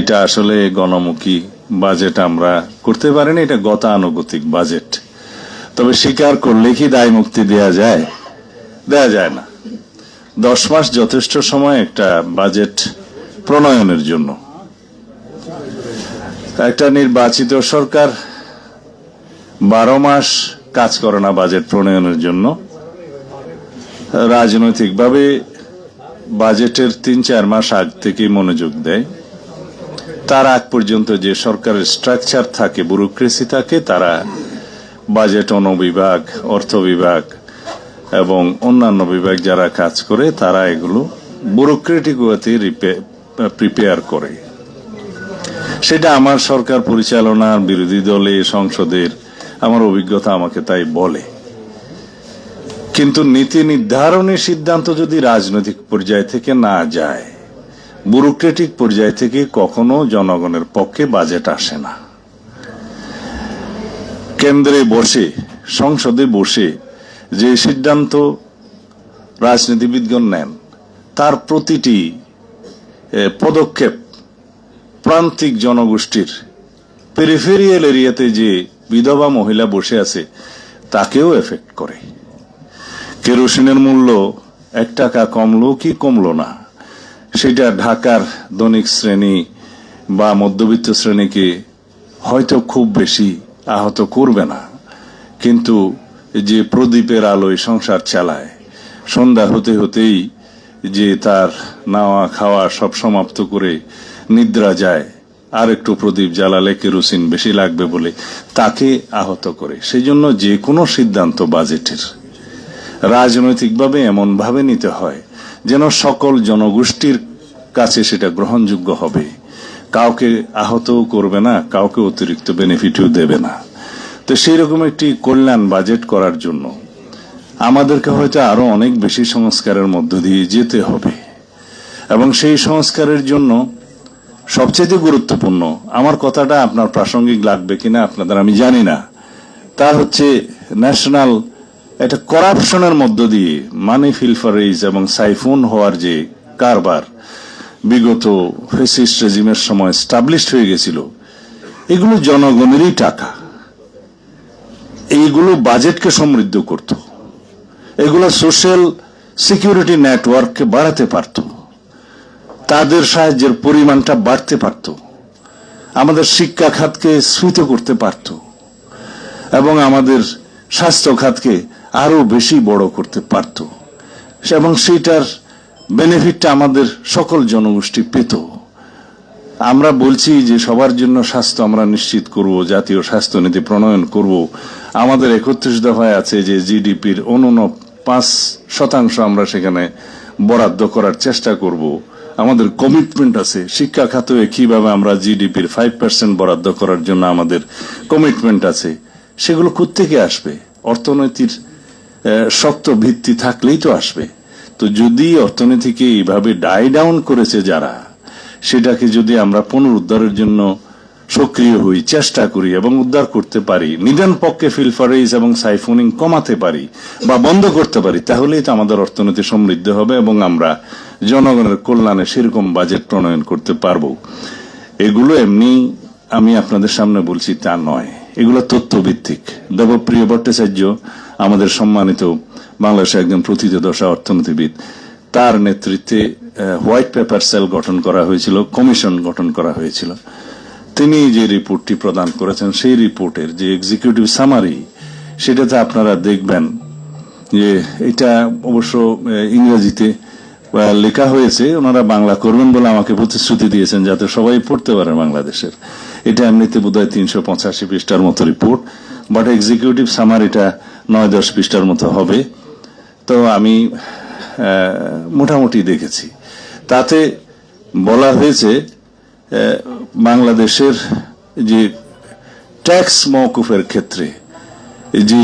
এটা আসলে গণমুখী বাজেট আমরা করতে পারিনি, এটা গতানুগতিক বাজেট। তবে স্বীকার করলে কি দায় মুক্তি দেয়া যায়? দেয়া যায় না। দশ মাস যথেষ্ট সময় একটা বাজেট প্রণয়নের জন্য। একটা নির্বাচিত সরকার বারো মাস কাজ করে না বাজেট প্রণয়নের জন্য। রাজনৈতিকভাবে বাজেটের তিন চার মাস আগ থেকে মনোযোগ দেয়। তার আগ পর্যন্ত যে সরকারের স্ট্রাকচার থাকে ব্যুরোক্রেসি থাকে, তারা বাজেট অনুবিভাগ অর্থ বিভাগ এবং অন্যান্য বিভাগ যারা কাজ করে, তারা এগুলো ব্যুরোক্রেটিক ওয়েতে প্রিপেয়ার করে। সেটা আমার সরকার পরিচালনার বিরোধী দলে, সংসদের, আমার অভিজ্ঞতা আমাকে তাই বলে। কিন্তু নীতি নির্ধারণের সিদ্ধান্ত যদি রাজনৈতিক পর্যায় থেকে না যায় ব্যুরোক্রেটিক পর্যায় থেকে কখনো জনগণের পক্ষে বাজেট আসে না। কেন্দ্রে বসে, সংসদে বসে যে সিদ্ধান্ত রাজনীতিবিদগণ নেন, তার প্রতিটি পদক্ষেপ প্রান্তিক জনগোষ্ঠীর পেরিফেরিয়াল এরিয়াতে যে বিধবা মহিলা বসে আছে, তাকেও এফেক্ট করে। কেরোসিনের মূল্য এক টাকা কমলো কি কমলো না? সেটা ঢাকার দৈনিক শ্রেণি বা মধ্যবিত্ত শ্রেণীকে হয়তো খুব বেশি আহত করবে না। কিন্তু যে প্রদীপের আলোয় সংসার চালায়, সন্ধ্যা হতে হতেই যে তার নাওয়া খাওয়া সব সমাপ্ত করে নিদ্রা যায় আর একটু প্রদীপ জ্বালালে কেরোসিন বেশি লাগবে বলে তাকে আহত করে। সেই জন্য যে কোনো সিদ্ধান্ত বাজেটের। রাজনৈতিকভাবে এমনভাবে নিতে হয় যেন সকল জনগোষ্ঠীর কাছে সেটা গ্রহণযোগ্য হবে। কাউকে আহতও করবে না, কাউকে অতিরিক্ত বেনিফিটও দেবে না। তো সেই রকম একটি কল্যাণ বাজেট করার জন্য আমাদেরকে হয়তো আরও অনেক বেশি সংস্কারের মধ্য দিয়ে যেতে হবে। এবং সেই সংস্কারের জন্য সবচেয়ে গুরুত্বপূর্ণ, আমার কথাটা আপনার প্রাসঙ্গিক লাগবে কিনা আপনাদের আমি জানি না তা হচ্ছে ন্যাশনাল একটা করাপশনের মধ্য দিয়ে মানি ফিলফারেজ এবং সাইফুন হওয়ার যে কারবার বিগত ফেসিস্ট রেজিমের সময় স্টাবলিশড হয়ে গেছিল। এগুলো জনগণেরই টাকা। এইগুলো বাজেটকে সমৃদ্ধ করত। এগুলো সোশ্যাল সিকিউরিটি নেটওয়ার্ককে বাড়াতে পারত। তাদের সাহায্যের পরিমাণটা বাড়তে পারত। আমাদের শিক্ষা খাতকে স্ফীত করতে পারত। এবং আমাদের স্বাস্থ্য খাতকে আরও বেশি বড় করতে পারত। এবং সেটার বেনিফিটটা আমাদের সকল জনগোষ্ঠী পেত। আমরা বলছি যে সবার জন্য স্বাস্থ্য আমরা নিশ্চিত করব, জাতীয় স্বাস্থ্য নীতি প্রণয়ন করব। আমাদের একত্রিশ দফায় আছে যে জিডিপির অনন্য পাঁচ শতাংশ আমরা সেখানে বরাদ্দ করার চেষ্টা করব। আমাদের কমিটমেন্ট আছে, শিক্ষা খাতে কীভাবে আমরা জিডিপির ফাইভ পার্সেন্ট বরাদ্দ করার জন্য আমাদের কমিটমেন্ট আছে। সেগুলো কোত্থেকে আসবে? অর্থনীতির শক্ত ভিত্তি থাকলেই তো আসবে। তো যদি অর্থনীতিকে এইভাবে ডাই ডাউন করেছে যারা, সেটাকে যদি আমরা পুনরুদ্ধারের জন্য সক্রিয় হই, চেষ্টা করি এবং উদ্ধার করতে পারি, নিদান পক্ষে ফিলফারেজ এবং সাইফোনিং কমাতে পারি বা বন্ধ করতে পারি, তাহলেই তো আমাদের অর্থনীতি সমৃদ্ধ হবে এবং আমরা জনগণের কল্যাণে সেরকম বাজেট প্রণয়ন করতে পারব। এগুলো এমনি আমি আপনাদের সামনে বলছি তা নয়। এগুলো তথ্যভিত্তিক। দেবপ্রিয় ভট্টাচার্য আমাদের সম্মানিত বাংলাদেশের একজন প্রথিতদশা অর্থনীতিবিদ। তার নেতৃত্বে হোয়াইট পেপার সেল গঠন করা হয়েছিল, কমিশন গঠন করা হয়েছিল। তিনি যে রিপোর্টটি প্রদান করেছেন, সেই রিপোর্টের যে এক্সিকিউটিভ সামারি সেটাতে আপনারা দেখবেন যে এটা অবশ্য ইংরেজিতে লেখা হয়েছে, ওনারা বাংলা করবেন বলে আমাকে প্রতিশ্রুতি দিয়েছেন যাতে সবাই পড়তে পারে বাংলাদেশের। এটা এমনিতে বোধ হয় তিনশো পঁচাশি পৃষ্ঠার মতো রিপোর্ট বাট এক্সিকিউটিভ সামার এটা নয় দশ পৃষ্ঠার মতো হবে। তো আমি মোটামুটি দেখেছি। তাতে বলা হয়েছে বাংলাদেশের যে ট্যাক্স মওকুফের ক্ষেত্রে যে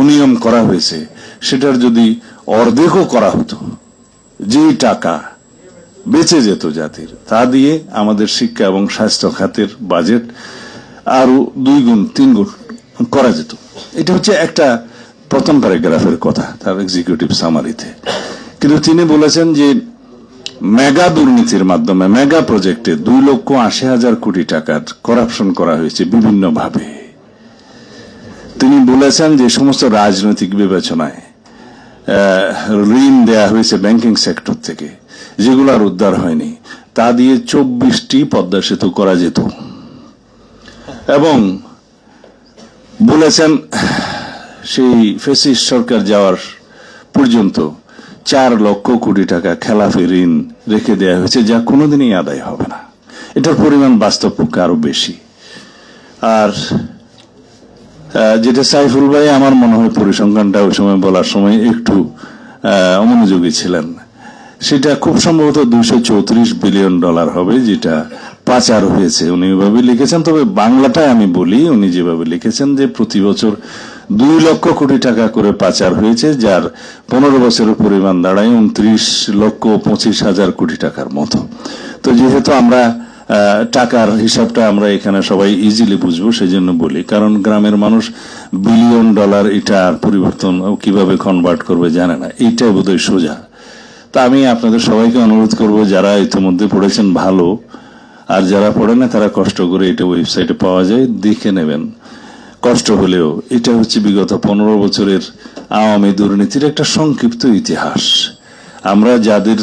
অনিয়ম করা হয়েছে, সেটার যদি অর্ধেকও করা হতো, যেই টাকা বেঁচে যেত জাতির, তা দিয়ে আমাদের শিক্ষা এবং স্বাস্থ্য খাতের বাজেট আরও দুই গুণ, তিন গুণ করা যেত। এটা হচ্ছে একটা প্রথম প্যারাগ্রাফের কথা, তার এক্সিকিউটিভ সামারিতে কিন্তু তিনি বলেছেন যে, মেগা দুর্নীতির মাধ্যমে, মেগা প্রজেক্টে দুই লক্ষ আশি হাজার কোটি টাকার করাপশন করা হয়েছে বিভিন্নভাবে। তিনি বলেছেন যে, সমস্ত রাজনৈতিক বিবেচনায় ঋণ দেয়া হয়েছে ব্যাংকিং সেক্টর থেকে যেগুলো আর উদ্ধার হয়নি, তা দিয়ে চব্বিশটি পদ্মা সেতু করা যেত। এবং বলেছেন, সেই ফেসিস সরকার যাওয়ার পর্যন্ত চার লক্ষ কোটি টাকা খেলাফি ঋণ রেখে দেওয়া হয়েছে, যা কোনোদিনই আদায় হবে না। এটার পরিমাণ বাস্তব পক্ষে আরও বেশি। আর যেটা সাইফুল ভাই, আমার মনে হয় পরিসংখ্যানটা ওই সময় বলার সময় একটু অমনোযোগী ছিলেন। সেটা খুব সম্ভবত দুইশো চৌত্রিশ বিলিয়ন ডলার হবে, যেটা পাচার হয়েছে। উনি ওইভাবে লিখেছেন, তবে বাংলাটায় আমি বলি, উনি যেভাবে লিখেছেন যে প্রতি বছর দুই লক্ষ কোটি টাকা করে পাচার হয়েছে, যার পনেরো বছরের পরিমাণ দাঁড়ায় উনত্রিশ লক্ষ পঁচিশ হাজার কোটি টাকার মতো। তো যেহেতু আমরা টাকার হিসাবটা আমরা এখানে সবাই ইজিলি বুঝব সেই জন্য বলি। কারণ গ্রামের মানুষ বিলিয়ন ডলার এটা পরিবর্তন কীভাবে কনভার্ট করবে জানে না, এইটাই বোধহয় সোজা। তা আমি আপনাদের সবাইকে অনুরোধ করব, যারা ইতিমধ্যে পড়েছেন ভালো আর যারা পড়ে না, তারা কষ্ট করে এটা ওয়েবসাইটে পাওয়া যায়, দেখে নেবেন। কষ্ট হলেও, এটা হচ্ছে বিগত পনেরো বছরের আওয়ামী দুর্নীতির একটা সংক্ষিপ্ত ইতিহাস। আমরা যাদের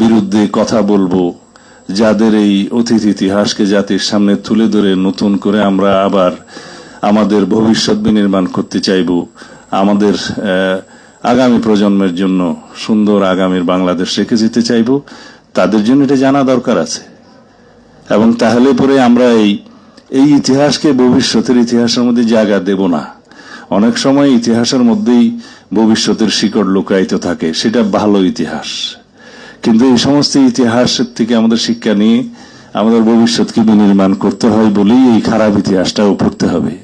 বিরুদ্ধে কথা বলব, যাদের এই অতীত ইতিহাসকে জাতির সামনে তুলে ধরে নতুন করে আমরা আবার আমাদের ভবিষ্যৎ বিনির্মাণ করতে চাইব, আমাদের আগামী প্রজন্মের জন্য সুন্দর আগামীর বাংলাদেশ রেখে যেতে চাইব, তাদের জন্য এটা জানা দরকার আছে। এবং তাহলে পরে আমরা এই এই ইতিহাসকে ভবিষ্যতের ইতিহাসের মধ্যে জায়গা দেব না। অনেক সময় ইতিহাসের মধ্যেই ভবিষ্যতের শিকড় লুকায়িত থাকে, সেটা ভালো ইতিহাস। কিন্তু এই সমস্ত ইতিহাসের থেকে আমাদের শিক্ষা নিয়ে আমাদের ভবিষ্যৎকে বিনির্মাণ করতে হয় বলেই এই খারাপ ইতিহাসটাও পড়তে হবে।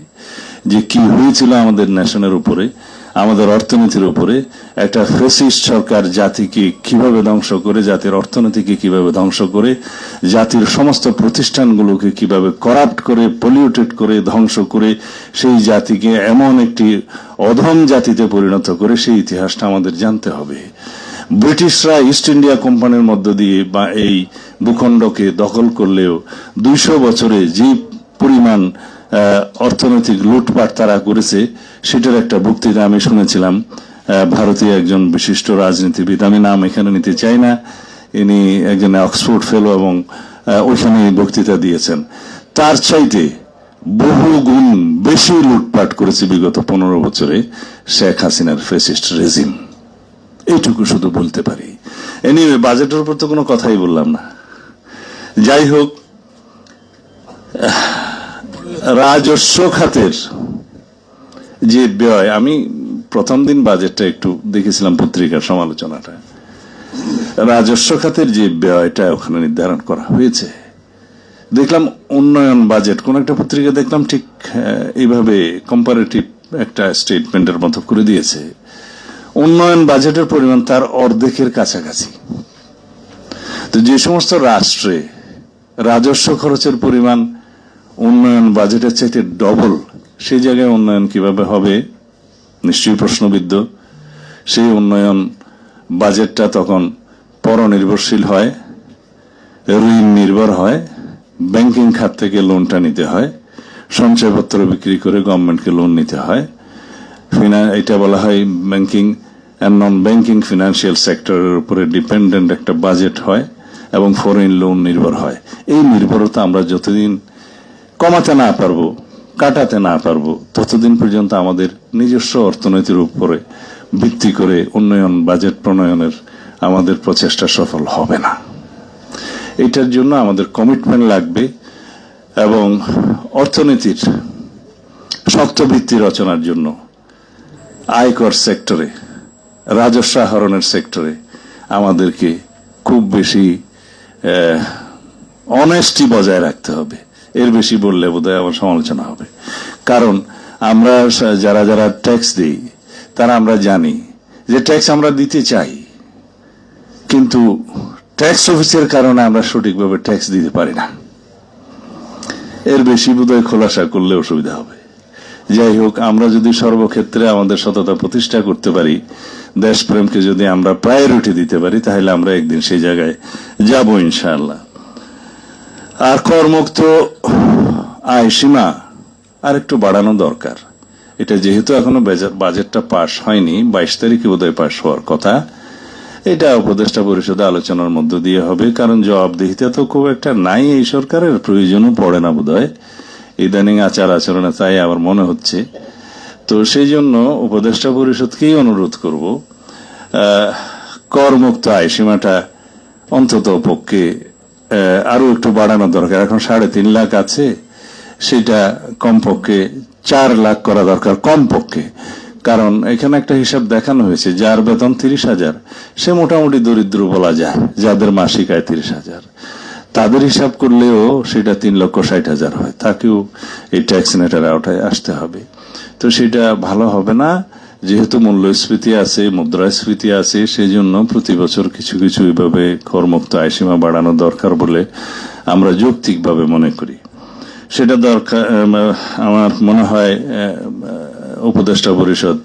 যে কি হয়েছিল আমাদের ন্যাশনের উপরে আমাদের অর্থনীতির উপরে একটা ফেসিস্ট সরকার জাতিকে কীভাবে ধ্বংস করে, জাতির অর্থনীতিকে কীভাবে ধ্বংস করে, জাতির সমস্ত প্রতিষ্ঠানগুলোকে কীভাবে করাপ্ট করে পলিউটেড করে, ধ্বংস করে, সেই জাতিকে এমন একটি অধম জাতিতে পরিণত করে, সেই ইতিহাসটা আমাদের জানতে হবে। ব্রিটিশরা ইস্ট ইন্ডিয়া কোম্পানির মধ্য দিয়ে বা এই ভূখণ্ডকে দখল করলেও দুইশো বছরে যে পরিমাণ অর্থনৈতিক লুটপাট তারা করেছে সেটার একটা বক্তৃতা আমি শুনেছিলাম ভারতীয় একজন বিশিষ্ট রাজনীতিবিদ। আমি নাম এখানে নিতে চাই না। ইনি একজন অক্সফোর্ড ফেলো এবং ওইখানে বক্তৃতা দিয়েছেন। তার চাইতে বহু গুণ বেশি লুটপাট করেছে বিগত পনেরো বছরে শেখ হাসিনার ফেসিস্ট রেজিম। এইটুকু শুধু বলতে পারি। এনিওয়ে বাজেটের উপর তো কোনো কথাই বললাম না। যাই হোক রাজস্ব খাতের যে ব্যয়। আমি প্রথম দিন বাজেটটা একটু দেখেছিলাম পত্রিকার সমালোচনাটা। রাজস্ব খাতের যে ব্যয়টা ওখানে নির্ধারণ করা হয়েছে। দেখলাম উন্নয়ন বাজেট, কোন একটা পত্রিকা দেখলাম ঠিক এইভাবে কম্পারেটিভ একটা স্টেটমেন্টের মতো করে দিয়েছে। উন্নয়ন বাজেটের পরিমাণ তার অর্ধেকের কাছাকাছি। তো যে সমস্ত রাষ্ট্রে রাজস্ব খরচের পরিমাণ উন্নয়ন বাজেটের চাইতে ডবল সেই জায়গায় উন্নয়ন কীভাবে হবে? নিশ্চয়ই প্রশ্নবিদ্ধ। সেই উন্নয়ন বাজেটটা তখন পরনির্ভরশীল হয়, ঋণ নির্ভর হয়, ব্যাংকিং খাত থেকে লোনটা নিতে হয়, সঞ্চয়পত্র বিক্রি করে গভর্নমেন্টকে লোন নিতে হয়। ফিনা- এটা বলা হয় banking and non banking financial সেক্টরের উপরে ডিপেন্ডেন্ট একটা বাজেট হয় এবং ফরেন লোন নির্ভর হয়। এই নির্ভরতা আমরা যতদিন কমাতে না পারব কাটাতে না পারব, ততদিন পর্যন্ত আমাদের নিজস্ব অর্থনীতির উপরে ভিত্তি করে উন্নয়ন, বাজেট প্রণয়নের আমাদের প্রচেষ্টা সফল হবে না। এটার জন্য আমাদের কমিটমেন্ট লাগবে এবং অর্থনীতির শক্ত ভিত্তি রচনার জন্য আয়কর সেক্টরে, রাজস্ব আহরণের সেক্টরে আমাদেরকে খুব বেশি অনেস্টি বজায় রাখতে হবে। এর বেশি বললে বোধহয় আমার সমালোচনা হবে। কারণ আমরা যারা যারা ট্যাক্স দিই, তারা আমরা জানি যে ট্যাক্স আমরা দিতে চাই। কিন্তু ট্যাক্স অফিসের কারণে আমরা সঠিকভাবে ট্যাক্স দিতে পারি না। এর বেশি বোধহয় খোলাসা করলে অসুবিধা হবে। যাই হোক, আমরা যদি সর্বক্ষেত্রে আমাদের সততা প্রতিষ্ঠা করতে পারি, দেশপ্রেমকে যদি আমরা প্রায়োরিটি দিতে পারি, তাহলে আমরা একদিন সেই জায়গায় যাব ইনশাআল্লাহ। আর করমুক্ত আয় সীমা আর একটু বাড়ানো দরকার। এটা যেহেতু এখনও বাজেটটা পাশ হয়নি, বাইশ তারিখে বোধহয় পাশ হওয়ার কথা। এটা উপদেষ্টা পরিষদে আলোচনার মধ্য দিয়ে হবে, কারণ জবাবদিহিতা তো খুব একটা নাই এই সরকারের, প্রয়োজনও পড়ে না বোধহয়। ইদানিং আচার আচরণে তাই আমার মনে হচ্ছে। তো সেই জন্য উপদেষ্টা পরিষদকেই অনুরোধ করব করমুক্ত আয় সীমাটা অন্তত পক্ষে আহ, আরও একটু বাড়ানো দরকার। এখন সাড়ে তিন লাখ আছে সেটা কমপক্ষে চার লাখ করা দরকার কমপক্ষে। কারণ এখানে একটা হিসাব দেখানো হয়েছে যার বেতন তিরিশ হাজার সে মোটামুটি দরিদ্র বলা যায় যাদের মাসিক আয় তিরিশ হাজার। তাদের হিসাব করলেও সেটা তিন লক্ষ ষাট হাজার হয় তাকেও এই ট্যাক্স নেটার আওতায় আসতে হবে। তো সেটা ভালো হবে না। যেহেতু মূল্যস্ফীতি আছে, মুদ্রাস্ফীতি আছে সেই জন্য প্রতি বছর কিছু কিছু এভাবে করমুক্ত আয়সীমা বাড়ানো দরকার বলে আমরা যৌক্তিকভাবে মনে করি। সেটা দরকার আমার মনে হয় উপদেষ্টা পরিষদ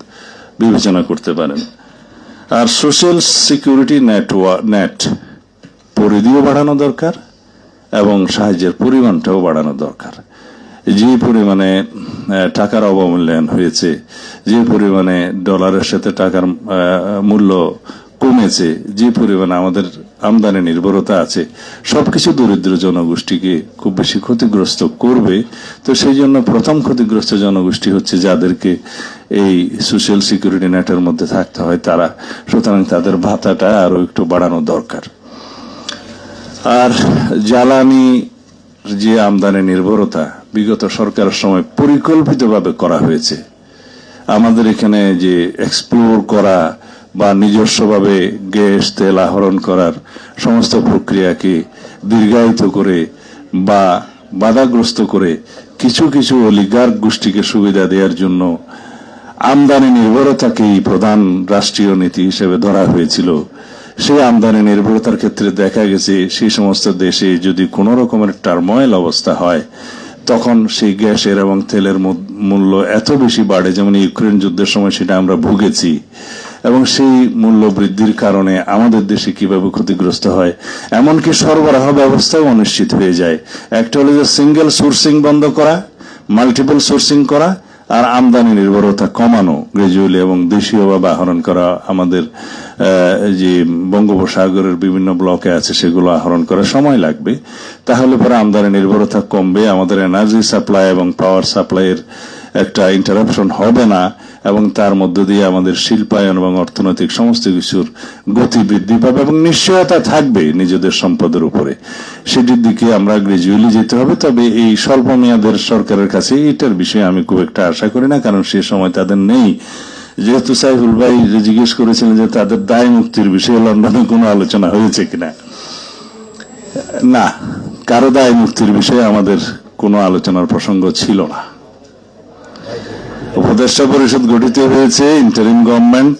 বিবেচনা করতে পারেন। আর সোশ্যাল সিকিউরিটি নেটওয়ার্ক নেট পরিধিও বাড়ানো দরকার এবং সাহায্যের পরিমাণটাও বাড়ানো দরকার। যে পরিমাণে টাকার অবমূল্যায়ন হয়েছে, যে পরিমাণে ডলারের সাথে টাকার মূল্য কমেছে, যে পরিমাণে আমাদের আমদানি নির্ভরতা আছে, সবকিছু দরিদ্র জনগোষ্ঠীকে খুব বেশি ক্ষতিগ্রস্ত করবে। তো সেই জন্য প্রথম ক্ষতিগ্রস্ত জনগোষ্ঠী হচ্ছে যাদেরকে এই সোশ্যাল সিকিউরিটি নেটের মধ্যে থাকতে হয়, তারা। সুতরাং তাদের ভাতাটা আরও একটু বাড়ানো দরকার। আর জ্বালানি যে আমদানি নির্ভরতা বিগত সরকারের সময় পরিকল্পিতভাবে করা হয়েছে। আমাদের এখানে যে এক্সপ্লোর করা বা নিজস্বভাবে গ্যাস, তেল আহরণ করার সমস্ত প্রক্রিয়াকে দীর্ঘায়িত করে বা বাধাগ্রস্ত করে কিছু কিছু অলিগার্ক গোষ্ঠীকে সুবিধা দেওয়ার জন্য আমদানি নির্ভরতাকেই প্রধান রাষ্ট্রীয় নীতি হিসেবে ধরা হয়েছিল। সেই আমদানি নির্ভরতার ক্ষেত্রে দেখা গেছে, সেই সমস্ত দেশে যদি কোনো রকমের টার্ময়েল অবস্থা হয় তখন সেই গ্যাসের এবং তেলের মূল্য এত বেশি বাড়ে, যেমন ইউক্রেন যুদ্ধের সময় সেটা আমরা ভুগেছি। এবং সেই মূল্য বৃদ্ধির কারণে আমাদের দেশে কীভাবে ক্ষতিগ্রস্ত হয়, এমনকি সরবরাহ ব্যবস্থাও অনিশ্চিত হয়ে যায়। একটা হলো যে সিঙ্গেল সোর্সিং বন্ধ করা মাল্টিপল সোর্সিং করা, আর আমদানি নির্ভরতা কমানো গ্রাজুয়ালি এবং দেশীয়ভাবে আহরণ করা আমাদের যে বঙ্গোপসাগরের বিভিন্ন ব্লকে আছে সেগুলো আহরণ করা সময় লাগবে। তাহলে পরে আমদানি নির্ভরতা কমবে, আমাদের এনার্জি সাপ্লাই এবং পাওয়ার সাপ্লাইয়ের একটা ইন্টারাপশন হবে না, এবং তার মধ্য দিয়ে আমাদের শিল্পায়ন এবং অর্থনৈতিক সমস্ত কিছুর গতি বৃদ্ধি পাবে এবং নিশ্চয়তা থাকবে নিজেদের সম্পদের উপরে। সেটির দিকে আমরা গ্রাজুয়ালি যেতে হবে, তবে এই স্বল্প মেয়াদের সরকারের কাছে এটার বিষয়ে আমি খুব একটা আশা করি না, কারণ সে সময় তাদের নেই। যেহেতু সাইফুল ভাই জিজ্ঞেস করেছিলেন যে তাদের দায় মুক্তির বিষয়ে লন্ডনে কোনো আলোচনা হয়েছে কিনা, না, কারও দায় মুক্তির বিষয়ে আমাদের কোনো আলোচনার প্রসঙ্গ ছিল না। উপদেষ্টা পরিষদ গঠিত হয়েছে ইন্টারিম গভর্নমেন্ট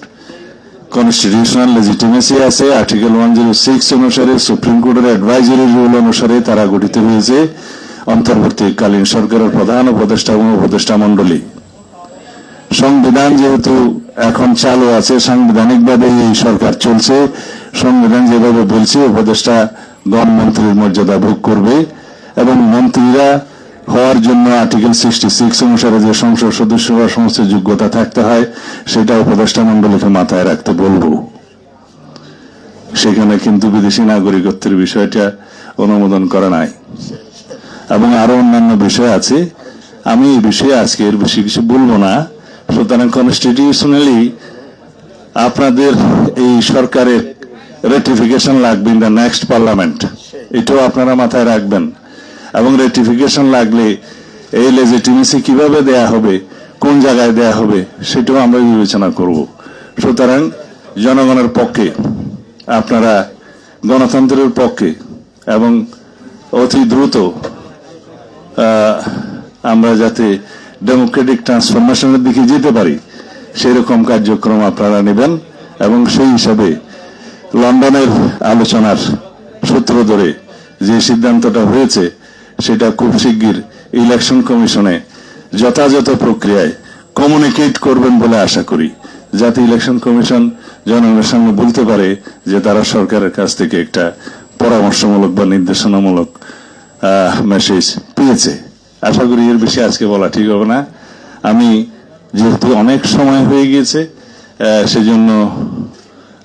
কনস্টিটিউশনাল লেজিটিমেসি আছে আর্টিকেল ওয়ান জিরো সিক্স অনুসারে সুপ্রিম কোর্টের অ্যাডভাইজারি রুল অনুসারে তারা গঠিত হয়েছে। অন্তর্বর্তীকালীন সরকারের প্রধান উপদেষ্টা এবং উপদেষ্টা মন্ডলী সংবিধান যেহেতু এখন চালু আছে, সাংবিধানিকভাবে এই সরকার চলছে। সংবিধান যেভাবে বলছে, উপদেষ্টা গণমন্ত্রীর মর্যাদা ভোগ করবে। এবং মন্ত্রীরা হওয়ার জন্য আর্টিকেল সিক্সটি সিক্স অনুসারে যে সংসদ সদস্য হওয়ার সমস্ত যোগ্যতা থাকতে হয়, সেটা উপদেষ্টা মন্ডলীকে মাথায় রাখতে বলব। সেখানে কিন্তু বিদেশি নাগরিকত্বের বিষয়টা অনুমোদন করা নাই। এবং আরও অন্যান্য বিষয় আছে। আমি এই বিষয়ে আজকে এর বেশি কিছু বলব না। সুতরাং কনস্টিটিউশনালি আপনাদের এই সরকারের রেটিফিকেশন লাগবে ইন দ্য নেক্সট পার্লামেন্ট এটাও আপনারা মাথায় রাখবেন। এবং রেটিফিকেশন লাগলে এই লেজিটিমেসি কীভাবে দেয়া হবে, কোন জায়গায় দেয়া হবে, সেটাও আমরা বিবেচনা করব। সুতরাং জনগণের পক্ষে, আপনারা গণতন্ত্রের পক্ষে এবং অতি দ্রুত আমরা যাতে ডেমোক্রেটিক ট্রান্সফরমেশনের দিকে যেতে পারি, সেরকম কার্যক্রম আপনারা নেবেন এবং সেই হিসাবে লন্ডনের আলোচনার সূত্র ধরে যে সিদ্ধান্তটা হয়েছে, সেটা খুব শিগগির ইলেকশন কমিশনে যথাযথ প্রক্রিয়ায় কমিউনিকেট করবেন বলে আশা করি। যাতে ইলেকশন কমিশন জনগণের সামনে বলতে পারে যে তারা সরকারের কাছ থেকে একটা পরামর্শমূলক বা নির্দেশনামূলক মেসেজ পেয়েছে। আশা করি এর বেশি আজকে বলা ঠিক হবে না। আমি যেহেতু অনেক সময় হয়ে গিয়েছে সেজন্য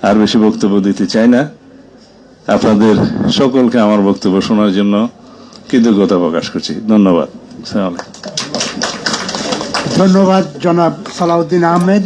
আর বেশি বক্তব্য দিতে চাই না। আপনাদের সকলকে আমার বক্তব্য শোনার জন্য কৃতজ্ঞতা প্রকাশ করছি। ধন্যবাদ। ধন্যবাদ জনাব সালাউদ্দিন আহমেদ।